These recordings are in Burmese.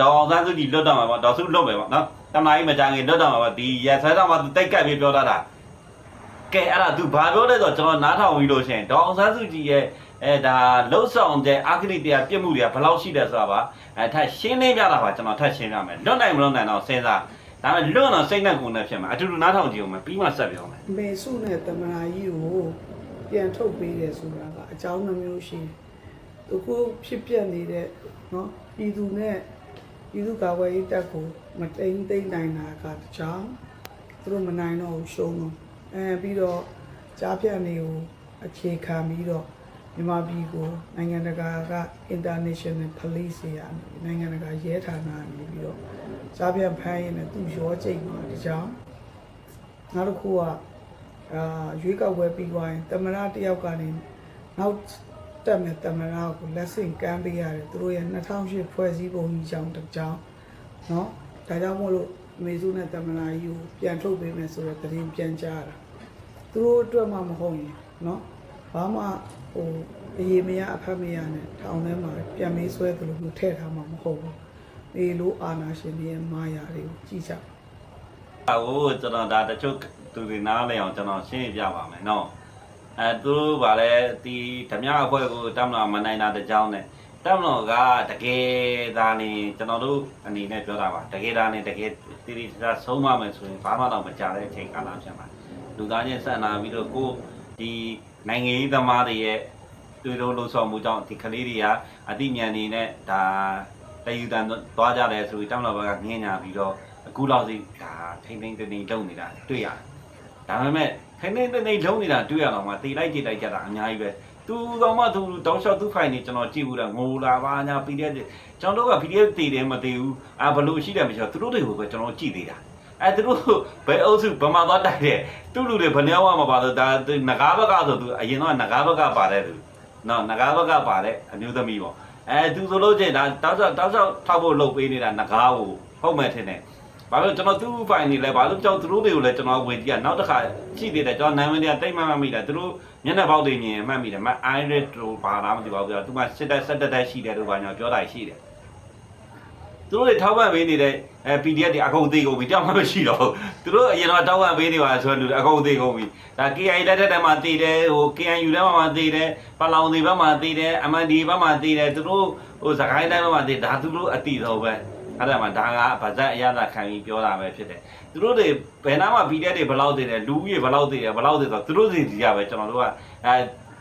ဒေါအောင်ဆန်းစုကြည်လွတ်တော့မှာပေါ့ဒေါ်စုလွတ်မယ်ပေါ့နော်တမကြီးမကြခင်လွတ်တော့မှာပေါ့ဒီရဆွဲတော့မှသူတိတ်ကပ်ပြီးပြောတတ်တာကဲအဲ့ဒါ तू ဘာပြောလဲဆိုတော့ကျွန်တော်နားထောင်ပြီးလို့ရှိရင်ဒေါအောင်ဆန်းစုကြည်ရဲ့အဲဒါလှုပ်ဆောင်တဲ့အာဂရိတရားပြစ်မှုတွေကဘယ်လောက်ရှိတယ်ဆိုတာပါအဲထပ်ရှင်းလင်းပြတာပါကျွန်တော်ထပ်ရှင်းရမယ်လွတ်နိုင်မလွတ်နိုင်တော့စဉ်းစားဒါပေမဲ့လွတ်တော့စိတ်နဲ့ကိုယ်နဲ့ဖြစ်မှာအတူတူနားထောင်ကြည့်အောင်မယ်ပြီးမှဆက်ပြောမယ်မေစုနဲ့တမနာကြီးကိုပြန်ထုတ်ပေးတယ်ဆိုတာကအကြောင်းနှမျိုးရှိတယ်။သူကိုဖြစ်ပြနေတဲ့နော်ပြည်သူနဲ့ ပြည်သူကာကွယ်ရေးတပ်ကိုမတိမ်သိမ့်နိုင်တာကတကြောင်သူတို့မနိုင်တော့ဘူးရှုံးတော့အဲပြီးတော့ကြားဖြတ်နေကိုအခြေခံပြီးတော့မြန်မာပြည်ကိုနိုင်ငံတကာက international police ရနိုင်ငံတကာရဲဌာနနေပြီးတော့ကြားဖြတ်ဖမ်းရင်လည်းသူရောကြိတ်မှာတကြောင်နောက်တစ်ခုကအာရွေးကောက်ပွဲပြီးသွားရင်တမရတယောက်ကနေနောက် တက်မဲ့တမရကိုလက်ဆင့်ကမ်းပေးရတယ်သူတို့ရဲ့2008ဖွဲ့စည်းပုံကြီးကြောင်းတစ်ကြောင်းเนาะဒါကြောင့်မို့လို့အမေစုနဲ့တမရကြီးကိုပြန်ထုတ်ပေးမယ်ဆိုတော့သတင်းပြန်ကြားတာသူတို့အတွက်မှမဟုတ်ရင်เนาะဘာမှဟိုအရေးမရအဖက်မရနဲ့ထောင်ထဲမှာပြန်မေးဆွဲသလိုမျိုးထည့်ထားမှာမဟုတ်ဘူးအေလိုအာနာရှင်တွေရဲ့မာယာတွေကိုကြည့်ကြ ဟိုကျွန်တော်ဒါတချို့သူတွေနားလည်အောင်ကျွန်တော်ရှင်းပြပါမယ်နော် အဲသူတို့ဗာလဲဒီဓမြအဖွဲ့ကိုတမတော်မနိုင်တာတကြောင်နဲ့တမတော်ကတကယ်ဒါနေကျွန်တော်တို့အနေနဲ့ပြောတာပါတကယ်ဒါနေတကယ်တိတိကျကျဆုံးမမယ်ဆိုရင်ဘာမှတော့မကြတဲ့အချိန်ကာလဖြစ်မှာလူသားချင်းဆက်နာပြီးတော့ကိုဒီနိုင်ငံရေးသမားတွေရဲ့တွေ့လို့လို့ဆောင်မှုကြောင့်ဒီကလေးတွေကအသိဉာဏ်နေနဲ့ဒါတယူတန်သွားကြတယ်ဆိုပြီးတမတော်ဘက်ကငင်းညာပြီးတော့အခုလောက်စီဒါထိမ့်ထိမ့်တိမ့်တိမ့်လုံနေတာတွေ့ရတယ်။ဒါပေမဲ့ ထိုင်နေနေလုံးနေတာတွေ့ရတော့မှတေလိုက်ကြည့်လိုက်ကြတာအများကြီးပဲသူတော့မှသူတောင်းလျှောက်သူ့ဖိုင်နေကျွန်တော်ကြည့်ဘူးလားငိုလာပါညာပီတဲ့ကျွန်တော်တို့က PDF တည်တယ်မတည်ဘူးအာဘလို့ရှိတယ်မရှိတော့သူတို့တွေကိုပဲကျွန်တော်ကြည့်သေးတာအဲသူတို့ဘယ်အုပ်စုဗမာသွားတိုက်တယ်သူ့လူတွေဘယ်နှယောက်မှမပါတော့ဒါငကားဘက်ကဆိုသူအရင်တော့ငကားဘက်ကပါတဲ့သူနော်ငကားဘက်ကပါတဲ့အမျိုးသမီးပေါ့အဲသူဆိုလို့ချင်းဒါတောက်ဆောက်တောက်ဆောက်ထောက်ဖို့လုပ်ပေးနေတာငကားကိုဟုတ်မှထင်တယ် ဘာလို့ကျွန်တော်သူ့ဖိုင်နေလဲဘာလို့ကြောက်သူတို့တွေကိုလည်းကျွန်တော်ဝင်ကြည့်ရနောက်တစ်ခါရှိသေးတယ်ကျွန်တော်နာမည်တွေကတိတ်မှတ်မှတ်မိတယ်သူတို့မျက်နှာပေါက်တွေမြင်မှတ်မိတယ်မအိုင်ရစ်တို့ဘာလားမသိပါဘူးပြသူကစစ်တက်ဆက်တက်တက်ရှိတယ်တို့ဘာညာပြောတာရှိတယ်သူတို့တွေထောက်ပံ့ပေးနေတဲ့အဲ PDF တွေအကုန်သေးကုန်ပြီတောင်းမှမရှိတော့ဘူးသူတို့အရင်တော့တောက်ပံ့ပေးနေပါဆိုတော့လူတွေအကုန်သေးကုန်ပြီဒါ KI လက်ထက်တည်းမှာသေးတယ်ဟို KNU ထဲမှာသေးတယ်ပလောင်တွေဘက်မှာသေးတယ် MND ဘက်မှာသေးတယ်သူတို့ဟိုစကိုင်းတိုင်းဘက်မှာသေးဒါသူတို့အတိတော့ပဲ အဲ့ဒါမှဒါကဗဇက်အရသာခံပြီးပြောတာပဲဖြစ်တယ်သူတို့တွေဘယ်နာမှ PDF တွေဘယ်လောက်သေးတယ်လူကြီးဘယ်လောက်သေးတယ်ဘယ်လောက်သေးဆိုတော့သူတို့စီစီရပဲကျွန်တော်တို့ကအဲ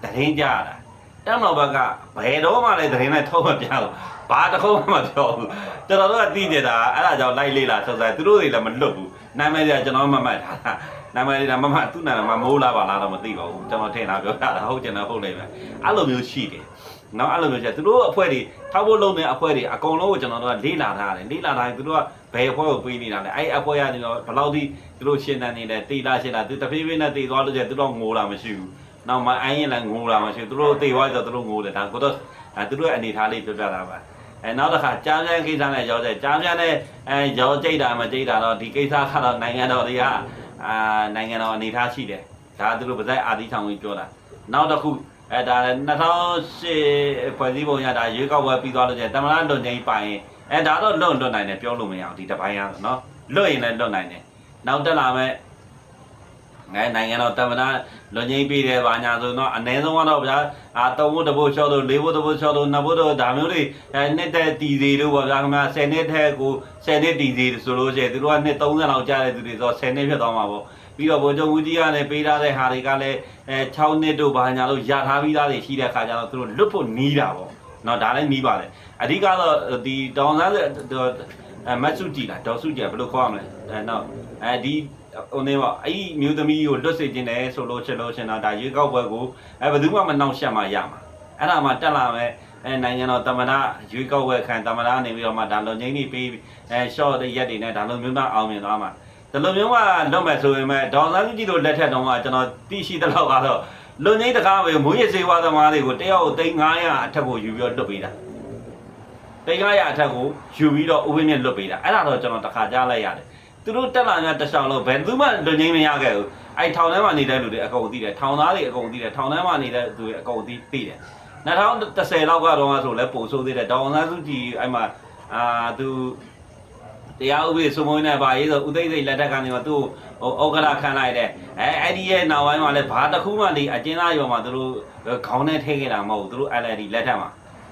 တရင်ကြရတာတက်မတော်ဘက်ကဘယ်တော့မှလည်းတရင်နဲ့ထုတ်မပြဘူးဘာတစ်ခုမှမပြောဘူးကျွန်တော်တို့ကသိကြတာအဲ့ဒါကြောင့်လိုက်လေးလာဆက်ဆက်သူတို့တွေလည်းမလွတ်ဘူးနာမည်ကကျွန်တော်မမှတ်ထားတာနာမည်ကမမှတ်သူ့နာမည်မမိုးလာပါလားတော့မသိပါဘူးကျွန်တော်ထင်တာပြောတာဟုတ်ကျင်တာဟုတ်လိမ့်မယ်အဲ့လိုမျိုးရှိတယ် နော်အဲ့လိုမျိုးချက်သူတို့အဖွဲ့တွေထောက်ဖို့လုပ်နေအဖွဲ့တွေအကုန်လုံးကိုကျွန်တော်တို့ကလေးလာထားတယ်လေးလာထားရင်သူတို့ကဘယ်အဖွဲ့ကိုပေးနေတာလဲအဲ့အဖွဲ့ကနေတော့ဘယ်လောက်ထိသူတို့ရှင်းတန်းနေလဲတေးလာရှင်းလာသူတဖြည်းဖြည်းနဲ့တေးသွားလို့ချက်သူတို့ငိုလာမရှိဘူးနောက်မှအိုင်းရင်လည်းငိုလာမရှိဘူးသူတို့တေးသွားဆိုသူတို့ငိုတယ်ဒါကိုတော့အဲသူတို့ရဲ့အနေထားလေးပြောပြတာပါအဲနောက်တစ်ခါကြားပြန်ကိစ္စနဲ့ရောက်တဲ့ကြားပြန်နဲ့အဲရောက်ကြိတ်တာမကြိတ်တာတော့ဒီကိစ္စကတော့နိုင်ငံတော်တွေကအာနိုင်ငံတော်အနေထားရှိတယ်ဒါသူတို့ဗဇက်အာသီထောင်ကြီးပြောတာနောက်တစ်ခု အဲဒါ2008ဖွဲ့စည်းပုံရတာရွေးကောက်ပွဲပြီးသွားလို့ကျရင်တမန်တော်လွန်ချင်းပိုင်ရင်အဲဒါတော့လွတ်လွတ်နိုင်တယ်ပြောလို့မရအောင်ဒီတစ်ပိုင်းရနော်လွတ်ရင်လည်းလွတ်နိုင်တယ်နောက်တက်လာမဲ့ငါနိုင်ငံတော်တမန်တော်လွန်ချင်းပြီးတယ်ဘာညာဆိုတော့အနည်းဆုံးကတော့ဗျာအာသုံးဖို့တစ်ဖို့ရှော့လို့လေးဖို့တစ်ဖို့ရှော့လို့နှစ်ဖို့တော့ဒါမျိုးတွေအဲနှစ်သက်တီစီတို့ပေါ့ဗျာခင်ဗျာ10နှစ်ထဲကို10နှစ်တီစီဆိုလို့ရှိရင်သူတို့ကနှစ်30လောက်ကြာတဲ့သူတွေဆို10နှစ်ဖြစ်သွားမှာပေါ့ ပြီးတော့ဗိုလ်ချုပ်ဝူကြီးကလည်းပေးထားတဲ့ဟာတွေကလည်းအဲ6နှစ်တို့ဘာညာလို့ရထားပြီးသားတွေရှိတဲ့ခါကျတော့သူတို့လွတ်ဖို့နီးတာပေါ့နော်ဒါလည်းနီးပါလေအဓိကတော့ဒီတောင်စန်းမတ်စုကြည်လားဒေါ်စုကြည်ဘယ်လိုခေါ်ရမလဲအဲတော့အဲဒီဟိုနေပါအဲ့ဒီမျိုးသမီးကိုလွတ်စေခြင်းတယ်ဆိုလို့ချက်လို့ရှင်တာဒါရွေးကောက်ပွဲကိုအဲဘယ်သူမှမနှောင့်ယှက်မှရမှာအဲ့ဒါမှတက်လာမယ်အဲနိုင်ငံတော်တမနာရွေးကောက်ပွဲခံတမနာနေပြီးတော့မှဒါလုံငင်းကြီးပေးအဲ short ရက်တွေနဲ့ဒါလုံမျိုးသားအောင်မြင်သွားမှာ ဒီလိုမျိုးကလွတ်မဲ့ဆိုရင်မဲ့ဒေါ်စန်းစုကြည်တို့လက်ထက်တုန်းကကျွန်တော်သိရှိတဲ့လောက်ကတော့လွန်ငိမ့်တကားပဲမွေးရစေဝါသမားတွေကိုတယောက်ကို3900အထက်ကိုယူပြီးတော့လွတ်ပေးတာ3900အထက်ကိုယူပြီးတော့ဥပင်းမြင့်လွတ်ပေးတာအဲ့ဒါတော့ကျွန်တော်တခါကြားလိုက်ရတယ်သူတို့တက်လာများတစ်ချောင်းလုံးဘယ်သူမှလွန်ငိမ့်မရခဲ့ဘူးအဲ့ထောင်ထဲမှာနေတဲ့လူတွေအကုန်သိတယ်ထောင်သားတွေအကုန်သိတယ်ထောင်ထဲမှာနေတဲ့သူတွေအကုန်သိသိတယ်2010လောက်ကတော့ဆိုလဲပို့ဆိုးသေးတယ်ဒေါ်စန်းစုကြည်အဲ့မှာအာသူ တရားဥပဒေစိုးမိုးနေပါရေးဆိုဥသိမ့်စိတ်လက်ထက်ကနေတော့သူ့ဟိုဩက္ခရခံလိုက်တယ်အဲအဲ့ဒီရဲ့နောက်ပိုင်းမှာလည်းဘာတစ်ခုမှဒီအကျဉ်းသားရောမှာသူတို့ခေါင်းနဲ့ထည့်ခဲ့တာမဟုတ်ဘူးသူတို့ LLD လက်ထက်မှာ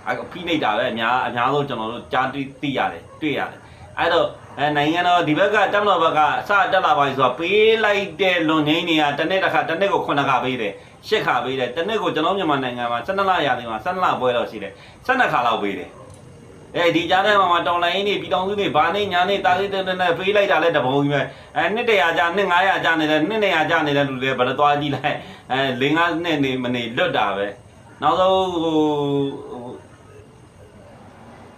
အဖိနေတာပဲအများအများဆုံးကျွန်တော်တို့ကြားသိသိရတယ်တွေ့ရတယ်အဲ့တော့အဲနိုင်ငံတော်ဒီဘက်ကတက်မတော်ဘက်ကစတက်လာပါပြီဆိုတော့ပေးလိုက်တဲ့လွန်ငင်းတွေကတစ်နေ့တစ်ခါတစ်နေ့ကို9ခါပေးတယ်10ခါပေးတယ်တစ်နေ့ကိုကျွန်တော်မြန်မာနိုင်ငံမှာ12လရာသီမှာ12လပွဲတော့ရှိတယ်12ခါလောက်ပေးတယ် အဲဒီကြားထဲမှာမတောင်လိုင်းနေပြည်တော်စုနေဘာနေညာနေတာလေးတဲ့နဲ့ပေးလိုက်တာလဲတပုံကြီးပဲအဲနှစ်တရာကြာနှစ်900ကြာနေတယ်နှစ်200ကြာနေတဲ့လူတွေဘယ်တော့သွားကြည့်လိုက်အဲ၄5နှစ်နေမနေလွတ်တာပဲနောက်ဆုံးဟို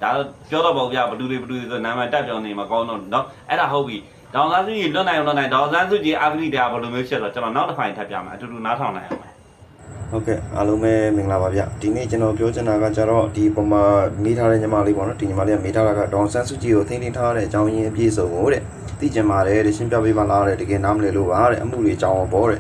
ဒါပြောတော့ပေါ့ဗျာဘလူတွေဘလူတွေဆိုနာမည်တက်ပြောနေမှာကောင်းတော့เนาะအဲ့ဒါဟုတ်ပြီဒေါန်ဆန်းစုကြည်လွတ်နိုင်လွတ်နိုင်ဒေါန်ဆန်းစုကြည်အာဂရိတရားဘယ်လိုမျိုးဖြစ်တော့ကျွန်တော်နောက်တစ်ဖိုင်ထပ်ပြမယ်အတူတူနားထောင်နိုင်အောင်မယ် ဟုတ်ကဲ့အားလုံးပဲမင်္ဂလာပါဗျဒီနေ့ကျွန်တော်ပြောချင်တာကကြတော့ဒီပုံမှာမေးထားတဲ့ညီမလေးပေါ့နော်ဒီညီမလေးကမေးထားတာကဒေါန်ဆန်းစုကြည်ကိုထိန်းသိမ်းထားတဲ့အကြောင်းရင်းအပြည့်စုံကိုတဲ့သိကျင်ပါတယ်တဲ့ရှင်းပြပေးပါလားတဲ့တကယ်နားမလည်လို့ပါတဲ့အမှုတွေအကြောင်းပေါ့တဲ့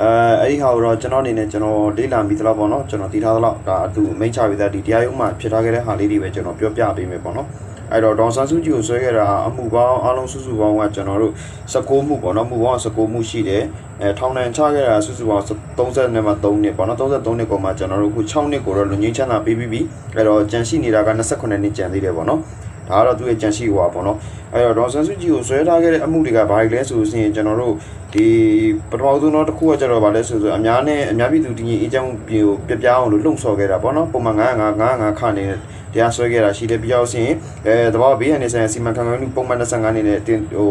အဲအဲ့ဒီဟာကိုတော့ကျွန်တော်အနေနဲ့ကျွန်တော်လေ့လာပြီးသလောက်ပေါ့နော်ကျွန်တော်တည်ထားသလောက်ဒါအတူမိန့်ချပြီးသားဒီတရားရုံးမှာဖြစ်ထားခဲ့တဲ့ဟာလေးတွေပဲကျွန်တော်ပြောပြပေးမယ်ပေါ့နော်အဲ့တော့ဒေါန်ဆန်းစုကြည်ကိုဆွဲခဲ့တာအမှုပေါင်းအားလုံးစုစုပေါင်းကကျွန်တော်တို့16မှုပေါ့နော်မှုပေါင်း16မှုရှိတယ် အဲထောင်ဒဏ်ချခဲ့တာစုစုပေါင်း30နဲ့မှ3နှစ်ပေါ့နော်33နှစ်ကိုမှကျွန်တော်တို့အခု6နှစ်ကိုတော့လူငင်းချမ်းသာပေးပြီးပြီအဲ့တော့ကြန့်ရှိနေတာက28နှစ်ကြံသေးတယ်ပေါ့နော် ဒါကတော့သူ့ရဲ့ကြန့်ရှိဟွာပေါ့နော်အဲ့တော့ဒေါန်ဆန်းစုကြည်ကိုဆွဲထားခဲ့တဲ့အမှုတွေကဘာတွေလဲဆိုရင်ကျွန်တော်တို့ဒီပထမဆုံးတော့တစ်ခုကကျတော့ဗာလဲဆိုဆိုအများနဲ့အများပြည်သူတည်ငြိမ်အေးချမ်းပြေကိုပြပြအောင်လို့လှုံ့ဆော်ခဲ့တာပေါ့နော်ပုံမှန်905 905ခနေတဲ့တရားဆွဲခဲ့တာရှိတယ်ပြီးတော့ဆိုရင်အဲတဘာဘေးရန်နေဆိုင်ရာစီမံခန့်ခွဲမှုပုံမှန်25နေနဲ့တင်ဟို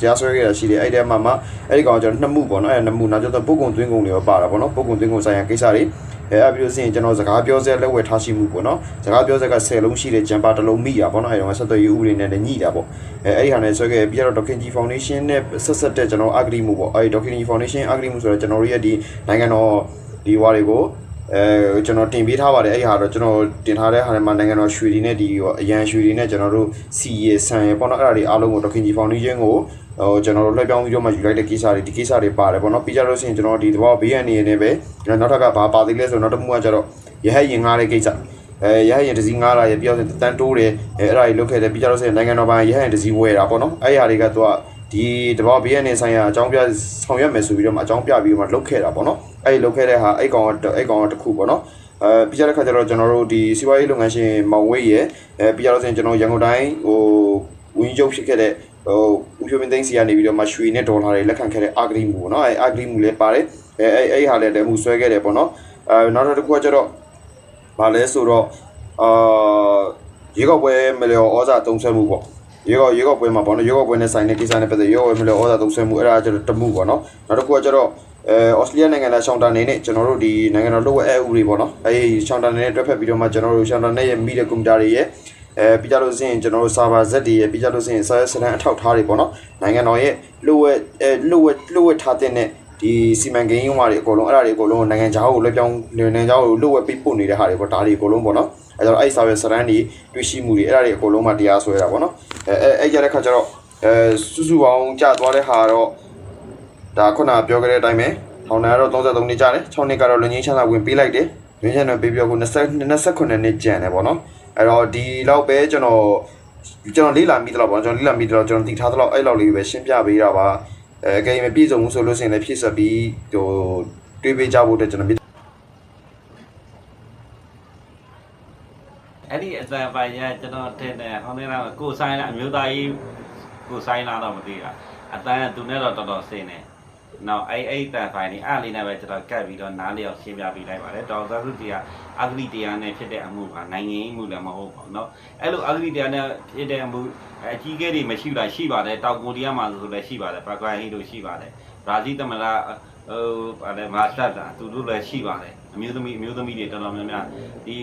တရားဆွဲခဲ့တာရှိတယ်အဲ့ဒီမှာမှအဲ့ဒီကောင်ကျွန်တော်နှစ်မှုပေါ့နော်အဲ့နှစ်မှုနောက်ကျတော့ပုဂ္ဂုံသွင်းကုန်တွေရောပါတာပေါ့နော်ပုဂ္ဂုံသွင်းကုန်ဆိုင်ရာကိစ္စတွေ အဲအပြီးလို့ဆိုရင်ကျွန်တော်စကားပြောစဲလက်ဝဲထားရှိမှုပေါ့နော်စကားပြောစဲက10လုံးရှိတဲ့ဂျမ်ပါတစ်လုံးမိတာပေါ့နော်အဲတော့ဆက်သွယ်ရေးဥပဒေနဲ့လည်းညှိတာပေါ့အဲအဲ့ဒီဟာနဲ့ဆွဲခဲ့ပြီးတော့ Dokinji Foundation နဲ့ဆက်ဆက်တဲ့ကျွန်တော် agree မှုပေါ့အဲဒီ Dokinji Foundation agree မှုဆိုတော့ကျွန်တော်တို့ရဲ့ဒီနိုင်ငံတော်ဒီဝါတွေကိုအဲကျွန်တော်တင်ပေးထားပါတယ်အဲ့ဒီဟာတော့ကျွန်တော်တင်ထားတဲ့ဟာထဲမှာနိုင်ငံတော်ရွှေတွေနဲ့ဒီအရန်ရွှေတွေနဲ့ကျွန်တော်တို့စီရဆန်ရပေါ့နော်အဲ့ဒါတွေအားလုံးကို Dokinji Foundation ကို ဟိုကျွန်တော်တို့လွှဲပြောင်းပြီးတော့မှယူလိုက်တဲ့ကိစ္စတွေဒီကိစ္စတွေပါတယ်ပေါ့နော်ပြီးကြလို့ရှိရင်ကျွန်တော်ဒီသဘောဘေးရန်နေနေပဲကျွန်တော်နောက်ထပ်ကဘာပါသေးလဲဆိုတော့နောက်တစ်မှုကကျတော့ရဟရင်ငားတဲ့ကိစ္စအဲရဟရင်တစည်းငားလာရပြောစတန်တိုးတယ်အဲအဲ့ဒါကြီးလုတ်ခဲ့တယ်ပြီးကြလို့ရှိရင်နိုင်ငံတော်ပိုင်းရဟရင်တစည်းဝဲတာပေါ့နော်အဲ့ဒီဟာတွေကသူကဒီတဘောဘေးရန်နေဆိုင်ရာအကြောင်းပြဆောင်ရွက်မယ်ဆိုပြီးတော့မှအကြောင်းပြပြီးတော့မှလုတ်ခဲ့တာပေါ့နော်အဲ့ဒီလုတ်ခဲ့တဲ့ဟာအဲ့ကောင်အဲ့ကောင်တစ်ခုပေါ့နော်အဲပြီးကြတဲ့ခါကျတော့ကျွန်တော်တို့ဒီစီးပွားရေးလုပ်ငန်းရှင်မောင်ဝေးရဲ့အဲပြီးကြလို့ရှိရင်ကျွန်တော်ရန်ကုန်တိုင်းဟိုဝင်းကျုပ်ဖြစ်ခဲ့တဲ့ ဟိုဦးဖြိုးမင်းသိန်းစီကနေပြီးတော့မှရွှေနဲ့ဒေါ်လာတွေလက်ခံခဲ့တဲ့အာဂရီမူပေါ့နော်အဲအာဂရီမူလည်းပါတယ်အဲအဲအဲ့ဟာလည်းလည်းမှုဆွဲခဲ့တယ်ပေါ့နော်အဲနောက်တစ်ခုကကျတော့ဗာလဲဆိုတော့အာရေကောက်ပွဲမလျော်ဩဇာတုံးဆွဲမှုပေါ့ရေကောက်ရေကောက်ပွဲမှာပေါ့နော်ရေကောက်ပွဲနဲ့ဆိုင်တဲ့ကိစ္စနဲ့ပတ်သက်ရေကောက်ပွဲမလျော်ဩဇာတုံးဆွဲမှုအဲ့ဒါကျတော့တမှုပေါ့နော်နောက်တစ်ခုကကျတော့အဲဩစတြေးလျနိုင်ငံသားရှောင်းတာနေနဲ့ကျွန်တော်တို့ဒီနိုင်ငံတော်လုပ်ဝဲအဥပဒေပေါ့နော်အဲဒီရှောင်းတာနေနဲ့တွဲဖက်ပြီးတော့မှကျွန်တော်တို့ရှောင်းတာနေရဲ့မိတဲ့ကွန်ပျူတာတွေရဲ့ အဲပြီးကြလို့စရင်ကျွန်တော်တို့ server Z တွေရဲ့ပြီးကြလို့စရင် server စတန်အထောက်ထားတွေပေါ့နော်နိုင်ငံတော်ရဲ့လှုပ်ဝဲအဲလှုပ်ဝဲလှုပ်ဝဲထားတဲ့နဲ့ဒီစီမံကိန်းရုံးတွေအကုန်လုံးအဲ့ဒါတွေအကုန်လုံးနိုင်ငံခြားကိုလွှဲပြောင်းနိုင်ငံခြားကိုလှုပ်ဝဲပြပို့နေတဲ့ဟာတွေပေါ့ဒါတွေအကုန်လုံးပေါ့နော်အဲတော့အဲ့ server စတန်တွေတွေ့ရှိမှုတွေအဲ့ဒါတွေအကုန်လုံးမှတရားစွဲတာပေါ့နော်အဲအဲအဲ့ကြတဲ့ခါကျတော့အဲစုစုပေါင်းကြာသွားတဲ့ဟာတော့ဒါခုနပြောခဲ့တဲ့အတိုင်းပဲထောင်ထဲကတော့33နှစ်ကြာတယ်6နှစ်ကတော့လူငင်းချမ်းသာဝင်ပေးလိုက်တယ်လူငင်းချမ်းသာပေးပြီးတော့ခု20 29နှစ်ကျန်တယ်ပေါ့နော် အဲ့တော့ဒီလောက်ပဲကျွန်တော်ကျွန်တော်လေးလာမိတော့ပေါ့ကျွန်တော်လေးလာမိတော့ကျွန်တော်တည်ထားတော့အဲ့လောက်လေးပဲရှင်းပြပေးတာပါအဲအကယ်၍မပြည့်စုံဘူးဆိုလို့ရှိရင်လည်းဖြည့်ဆက်ပြီးဟိုတွေးပေးကြဖို့အတွက်ကျွန်တော်အဲ့ဒီအစံပိုင်ရကျွန်တော်ထင်တယ်ဟောင်းနေတာကိုဆိုင်လာအမျိုးသားကြီးကိုဆိုင်လာတော့မသိတာအတန်းကသူနဲ့တော့တော်တော်စင်းတယ် နောက်အဲ့အဲ့တန်ဖိုင်နေအားလေးနဲ့ပဲကျွန်တော်ကတ်ပြီးတော့နားလျောက်ရှင်းပြပေးလိုက်ပါတယ်ဒေါက်တာစုတီကအဂရိတရားနဲ့ဖြစ်တဲ့အမှုကနိုင်ငံရေးမှုလည်းမဟုတ်ပါဘူးเนาะအဲ့လိုအဂရိတရားနဲ့ဖြစ်တဲ့အမှုအကြီးကဲတွေမရှိလားရှိပါတယ်တောင်ကိုရီးယားမှာဆိုလည်းရှိပါတယ်ပါကွာဟီတို့ရှိပါတယ်ဘရာဇီးသမလာဟိုဗာလေမာစတာသူတို့လည်းရှိပါတယ်အမျိုးသမီးအမျိုးသမီးတွေတော်တော်များများဒီ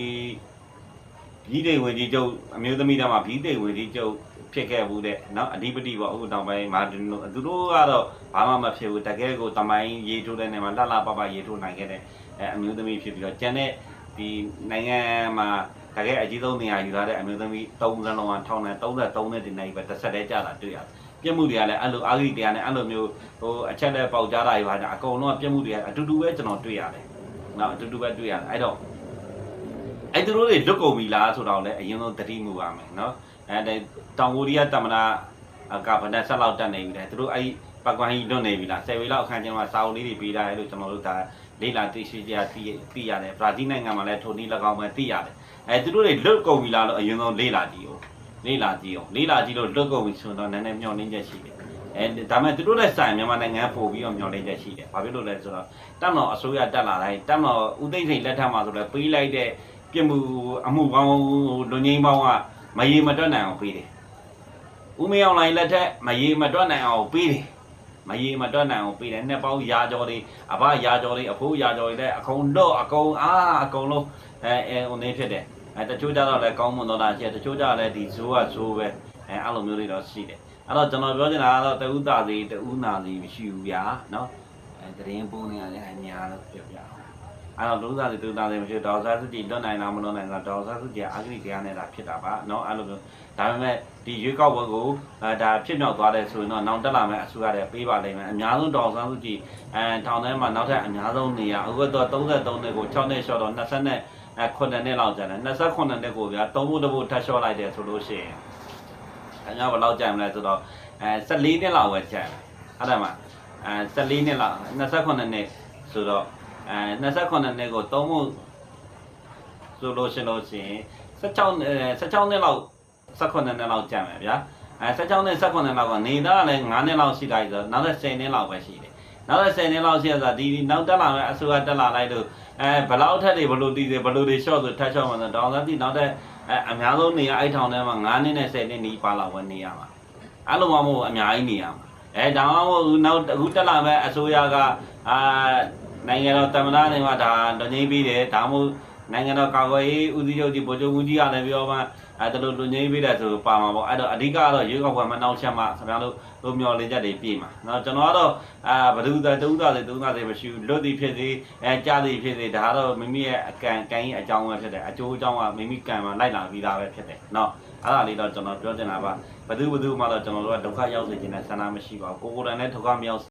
ဘီးတိတ်ဝင်ကြီးကျုပ်အမျိုးသမီးတွေမှာဘီးတိတ်ဝင်ကြီးကျုပ် ဖြစ်ခဲ့ဘူးတဲ့နော်အဓိပတိပေါ့အခုတောင်ပိုင်းမာတင်တို့သူတို့ကတော့ဘာမှမဖြစ်ဘူးတကယ်ကိုတမိုင်းရေထိုးတဲ့နေမှာလှလှပပရေထိုးနိုင်ခဲ့တဲ့အအမျိုးသမီးဖြစ်ပြီးတော့ကျန်တဲ့ဒီနိုင်ငံမှာတကယ်အကြီးဆုံးနေရာယူလာတဲ့အမျိုးသမီး3စန်းလုံးကထောင်နဲ့33နဲ့ဒီနေ့ပဲတစ်ဆက်တည်းကြာလာတွေ့ရတယ်ပြစ်မှုတွေကလည်းအဲ့လိုအာဂိတရားနဲ့အဲ့လိုမျိုးဟိုအချက်လက်ပေါက်ကြားတာတွေပါတာအကုန်လုံးကပြစ်မှုတွေအတူတူပဲကျွန်တော်တွေ့ရတယ်။နော်အတူတူပဲတွေ့ရတယ်။အဲ့တော့အဲ့သူတို့တွေလွတ်ကုန်ပြီလားဆိုတော့လည်းအရင်ဆုံးသတိမှုပါမယ်နော်။ အဲတောင်ကိုရီးယားတမနာကဗဒက်ဆက်လောက်တက်နေပြီလေသူတို့အဲ့ပကွမ်ဟီလွတ်နေပြီလား10ဝေလောက်အခန်းကျင်းမှာစာအုပ်လေးတွေပေးထားတယ်လို့ကျွန်တော်တို့ဒါလေးလာသိရှိကြသိသိရတယ်ဘရာဇီးနိုင်ငံမှာလည်းထိုနည်း၎င်းပဲသိရတယ်အဲသူတို့တွေလွတ်ကုန်ပြီလားလို့အရင်ဆုံးလေးလာကြည့်ဦးလေးလာကြည့်အောင်လေးလာကြည့်လို့လွတ်ကုန်ပြီဆိုတော့နည်းနည်းမျှော်လင့်ချက်ရှိတယ်အဲဒါမဲ့သူတို့လည်းဆိုင်မြန်မာနိုင်ငံပို့ပြီးတော့မျှော်လင့်ချက်ရှိတယ်ဘာဖြစ်လို့လဲဆိုတော့တက်မတော်အစိုးရတက်လာတိုင်းတက်မတော်ဦးသိန်းစိန်လက်ထက်မှာဆိုလည်းပေးလိုက်တဲ့ပြမှုအမှုပေါင်းလူငင်းပေါင်းက မရေမတွက်နိုင်အောင်ပေးတယ်ဦးမင်းအောင်လိုင်းလက်ထက်မရေမတွက်နိုင်အောင်ပေးတယ်မရေမတွက်နိုင်အောင်ပေးတယ်နှစ်ပေါင်းရာကျော်လေးအဘရာကျော်လေးအဖိုးရာကျော်လေးလည်းအကုန်တော့အကုန်အားအကုန်လုံးအဲအဲဟိုနေဖြစ်တယ်အဲတချို့ကြတော့လည်းကောင်းမွန်တော့တာရှိတယ်တချို့ကြတော့လည်းဒီဇိုးကဇိုးပဲအဲအဲ့လိုမျိုးတွေတော့ရှိတယ်အဲ့တော့ကျွန်တော်ပြောချင်တာကတော့တဦးသားစီတဦးနာစီမရှိဘူးဗျာနော်အဲတရင်ပုံနေရတယ်အညာတော့ပြောပြအောင် အဲ့တော့လူသားစီတူသားစီမရှိဒေါ်စားစုကြည်လွတ်နိုင်လားမလွတ်နိုင်လားဒေါ်စားစုကြည်အာဂရိတရားနဲ့တာဖြစ်တာပါနော်အဲ့လိုမျိုးဒါပေမဲ့ဒီရွေးကောက်ပွဲကိုအဲဒါဖြစ်မြောက်သွားတယ်ဆိုရင်တော့နောက်တက်လာမယ့်အစိုးရတွေပေးပါလိမ့်မယ်အများဆုံးတောင်ဆန်းစုကြည်အဲထောင်ထဲမှာနောက်ထပ်အများဆုံးနေရအခုတော့33နှစ်ကို6နှစ်လျှော့တော့20နှစ်အဲ9နှစ်လောက်ကျန်တယ်28နှစ်ကိုဗျာ3ဘုတ်တစ်ဘုတ်ထပ်လျှော့လိုက်တယ်ဆိုလို့ရှိရင်အများဘယ်လောက်ကျန်မလဲဆိုတော့အဲ14နှစ်လောက်ပဲကျန်တယ်အဲ့ဒါမှအဲ14နှစ်လောက်28နှစ်ဆိုတော့ အဲ28နှစ်ကို3ဘုတ်ဆိုလို့ရှိလို့ရှိရင်16အဲ16နှစ်လောက်18နှစ်လောက်ကြာမယ်ဗျာအဲ16နှစ်18နှစ်လောက်ကနေသားလည်း9နှစ်လောက်ရှိလိုက်ဆိုနောက်ထပ်10နှစ်လောက်ပဲရှိတယ်နောက်ထပ်10နှစ်လောက်ရှိရဆိုဒီဒီနောက်တက်လာမယ့်အစိုးရတက်လာလိုက်လို့အဲဘလောက်ထက်တွေဘလို့တီးတွေဘလို့တွေ short ဆိုထပ်ချောင်းမှာဆိုတောင်သားတိနောက်ထပ်အဲအများဆုံးနေရအဲ့ထောင်ထဲမှာ9နှစ်နဲ့10နှစ်နီးပါလောက်ပဲနေရမှာအဲ့လိုမှမဟုတ်အများကြီးနေရမှာအဲဒါမှမဟုတ်နောက်အခုတက်လာမယ့်အစိုးရကအာ နိုင်ငံတော်တမနာနေမှာဒါလွန်ငင်းပြီးတယ်ဒါမှမဟုတ်နိုင်ငံတော်ကာကွယ်ရေးဦးစီးချုပ်ကြီးဗိုလ်ချုပ်ဦးကြီးကလည်းပြောမှ အဲဒါလိုလူငိမ့်ပေးတယ်ဆိုပါမှာပေါ့အဲ့တော့အဓိကကတော့ရွေးကောက်ပွဲမနှောက်ချက်မှခင်ဗျားတို့တို့မျောလင်းချက်တွေပြေးမှာเนาะကျွန်တော်ကတော့အာဘဒုသာတူသာစေတူသာစေမရှိဘူးလွတ်သည်ဖြစ်စေအဲကြားသည်ဖြစ်စေဒါကတော့မိမိရဲ့အကံကံကြီးအကြောင်းပဲဖြစ်တယ်အကျိုးအကြောင်းကမိမိကံမှာလိုက်လာပြီးသားပဲဖြစ်တယ်เนาะအဲ့ဒါလေးတော့ကျွန်တော်ပြောချင်တာပါဘဒုဘဒုမှတော့ကျွန်တော်တို့ကဒုက္ခရောက်စေခြင်းနဲ့ဆန္ဒမရှိပါဘူးကိုကိုယ်တိုင်လည်းဒုက္ခမရောက်